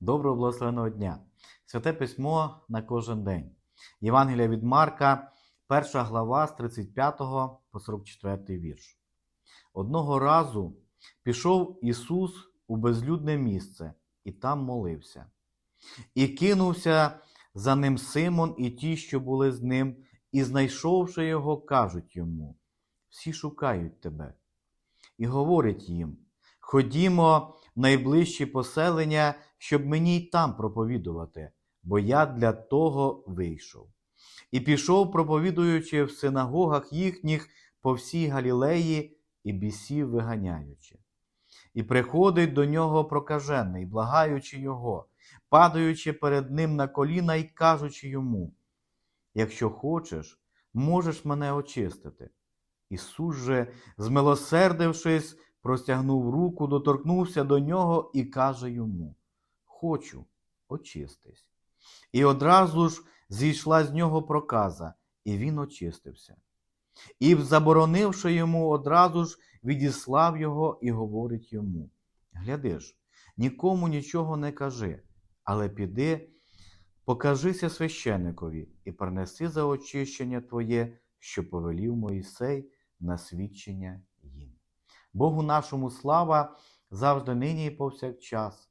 Доброго благословеного дня! Святе письмо на кожен день. Євангелія від Марка, перша глава з 35 по 44 вірш. Одного разу пішов Ісус у безлюдне місце і там молився. І кинувся за ним Симон і ті, що були з ним, і, знайшовши його, кажуть йому: Всі шукають тебе. І говорить їм: Ходімо в найближчі поселення, щоб мені й там проповідувати, бо я для того вийшов. І пішов, проповідуючи в синагогах їхніх по всій Галілеї і бісів виганяючи. І приходить до нього прокажений, благаючи його, падаючи перед ним на коліна і кажучи йому: Якщо хочеш, можеш мене очистити. Ісус же, змилосердившись, простягнув руку, доторкнувся до нього і каже йому: Хочу, очистись. І одразу ж зійшла з нього проказа, і він очистився. І, заборонивши йому, одразу ж відіслав його і говорить йому: Гляди ж, нікому нічого не кажи, але піди, покажися священикові і принеси за очищення твоє, що повелів Моїсей на свідчення їм. Богу нашому слава завжди нині і повсякчас,